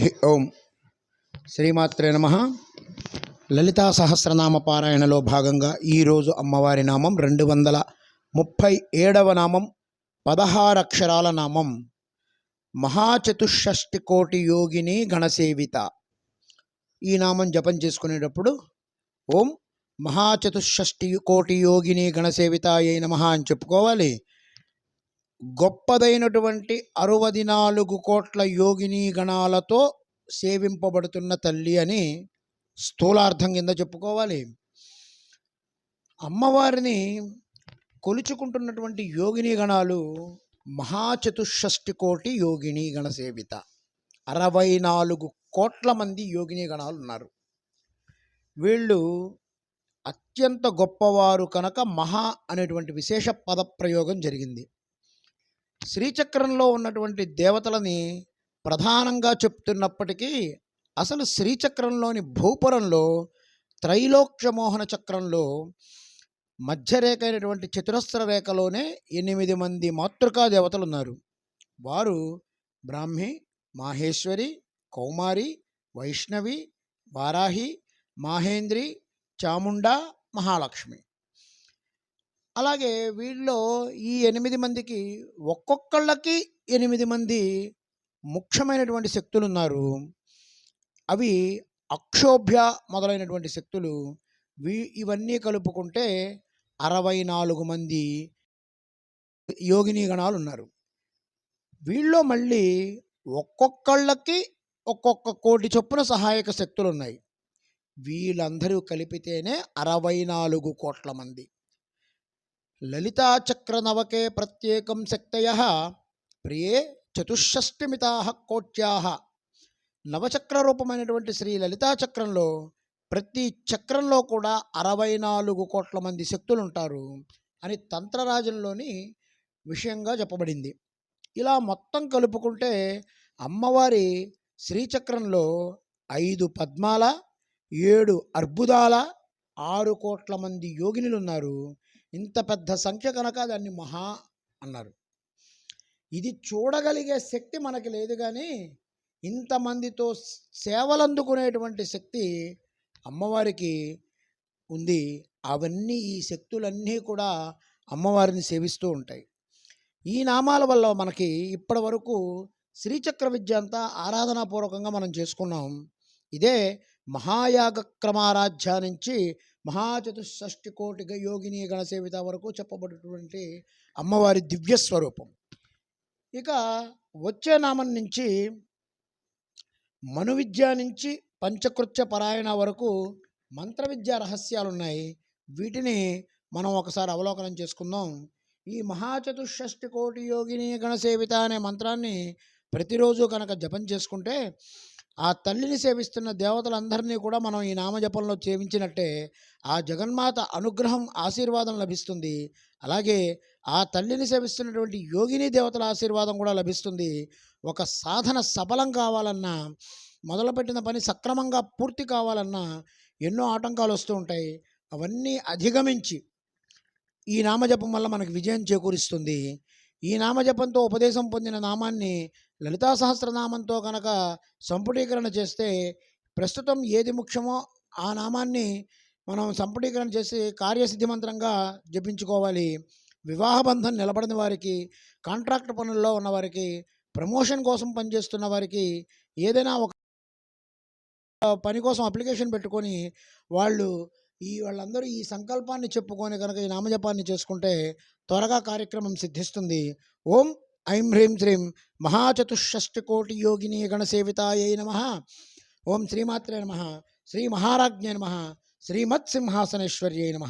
హి ఓం శ్రీమాత్రే నమ. లలితా సహస్రనామ పారాయణలో భాగంగా ఈరోజు అమ్మవారి నామం రెండు వందల ముప్పై ఏడవ నామం పదహారక్షరాల నామం. మహాచతుషష్టి కోటి యోగిని గణసేవిత. ఈ నామం జపం చేసుకునేటప్పుడు ఓం మహాచతుషష్టి కోటి యోగిని గణసేవిత అయి నమ అని చెప్పుకోవాలి. గొప్పదైనటువంటి అరవది నాలుగు కోట్ల యోగిని గణాలతో సేవింపబడుతున్న తల్లి అని స్థూలార్థం కింద చెప్పుకోవాలి. అమ్మవారిని కొలుచుకుంటున్నటువంటి యోగిని గణాలు మహాచతుషష్టి కోటి యోగిని గణ సేవిత. అరవై నాలుగు కోట్ల మంది యోగిని గణాలు ఉన్నారు వీళ్ళు అత్యంత గొప్పవారు కనుక మహా అనేటువంటి విశేష పదప్రయోగం జరిగింది. శ్రీచక్రంలో ఉన్నటువంటి దేవతలని ప్రధానంగా చెప్తున్నప్పటికీ అసలు శ్రీచక్రంలోని భూపురంలో త్రైలోక్యమోహన చక్రంలో మధ్యరేఖ అయినటువంటి చతురస్ర రేఖలోనే ఎనిమిది మంది మాతృకా దేవతలు ఉన్నారు వారు బ్రాహ్మి మాహేశ్వరి కౌమారి వైష్ణవి వారాహి మాహేంద్రి చాముండా మహాలక్ష్మి. అలాగే వీళ్ళలో ఈ ఎనిమిది మందికి ఒక్కొక్కళ్ళకి ఎనిమిది మంది ముఖ్యమైనటువంటి శక్తులు ఉన్నారు అవి అక్షోభ్య మొదలైనటువంటి శక్తులు. వీ ఇవన్నీ కలుపుకుంటే అరవై నాలుగు మంది యోగిని గణాలు ఉన్నారు వీళ్ళలో మళ్ళీ ఒక్కొక్కళ్ళకి ఒక్కొక్క కోటి చొప్పున సహాయక శక్తులు ఉన్నాయి వీళ్ళందరూ కలిపితేనే అరవై నాలుగు కోట్ల మంది. లలితాచక్రనవకే ప్రత్యేకం శక్తయ. ప్రియే చతుషష్టిమితా కోట్యా. నవచక్ర రూపమైనటువంటి శ్రీ లలితాచక్రంలో ప్రతి చక్రంలో కూడా అరవై నాలుగు కోట్ల మంది శక్తులు ఉంటారు అని తంత్రరాజంలోని విషయంగా చెప్పబడింది. ఇలా మొత్తం కలుపుకుంటే అమ్మవారి శ్రీచక్రంలో ఐదు పద్మాల ఏడు అర్బుదాల ఆరు కోట్ల మంది యోగినులు ఉన్నారు ఇంత పెద్ద సంఖ్య కనుక దాన్ని మహా అన్నారు. ఇది చూడగలిగే శక్తి మనకి లేదు కానీ ఇంతమందితో సేవలందుకునేటువంటి శక్తి అమ్మవారికి ఉంది. అవన్నీ ఈ శక్తులన్నీ కూడా అమ్మవారిని సేవిస్తూ ఉంటాయి. ఈ నామాల వల్ల మనకి ఇప్పటి వరకు శ్రీచక్ర విద్య అంతా ఆరాధనాపూర్వకంగా మనం చేసుకున్నాం. ఇదే మహాయాగ క్రమారాధ్య నుంచి మహాచతుషష్టి కోటి గ- యోగిని గణసేవిత వరకు చెప్పబడినటువంటి అమ్మవారి దివ్య స్వరూపం. ఇక వచ్చే నామం నుంచి మను విద్య నుంచి పంచకృత్య పరాయణ వరకు మంత్ర విద్యా రహస్యాలు ఉన్నాయి వీటిని మనం ఒకసారి అవలోకనం చేసుకుందాం. ఈ మహాచతుషష్టి కోటి యోగిని గణసేవిత అనే మంత్రాన్ని ప్రతిరోజు కనుక జపం చేసుకుంటే ఆ తల్లిని సేవిస్తున్న దేవతలందరినీ కూడా మనం ఈ నామజపంలో సేవించినట్టే ఆ జగన్మాత అనుగ్రహం ఆశీర్వాదం లభిస్తుంది. అలాగే ఆ తల్లిని సేవిస్తున్నటువంటి యోగిని దేవతల ఆశీర్వాదం కూడా లభిస్తుంది. ఒక సాధన సఫలం కావాలన్నా మొదలుపెట్టిన పని సక్రమంగా పూర్తి కావాలన్నా ఎన్నో ఆటంకాలు వస్తూ ఉంటాయి. అవన్నీ అధిగమించి ఈ నామజపం వల్ల మనకు విజయం చేకూరుస్తుంది. ఈ నామజపంతో ఉపదేశం పొందిన నామాన్ని లలితా సహస్రనామంతో కనుక సంపుటీకరణ చేస్తే ప్రస్తుతం ఏది ముఖ్యమో ఆ నామాన్ని మనం సంపుటీకరణ చేసి కార్యసిద్ధి మంత్రంగా జపించుకోవాలి. వివాహ బంధం నిలబడిన వారికి కాంట్రాక్ట్ పనుల్లో ఉన్నవారికి ప్రమోషన్ కోసం పనిచేస్తున్న వారికి ఏదైనా ఒక పని కోసం అప్లికేషన్ పెట్టుకొని వాళ్ళు ఈ వాళ్ళందరూ ఈ సంకల్పాన్ని చెప్పుకొని కనుక ఈ నామజపాన్ని చేసుకుంటే త్వరగా కార్యక్రమం సిద్ధిస్తుంది. ఓం ఐం హ్రీం శ్రీం మహాచతుషష్టి కోటి యోగిని గణసేవితాయై నమ ఓం శ్రీమాత్రే నమ శ్రీ మహారాజ్ఞే నమ శ్రీమత్సింహాసనేశ్వర్యై నమ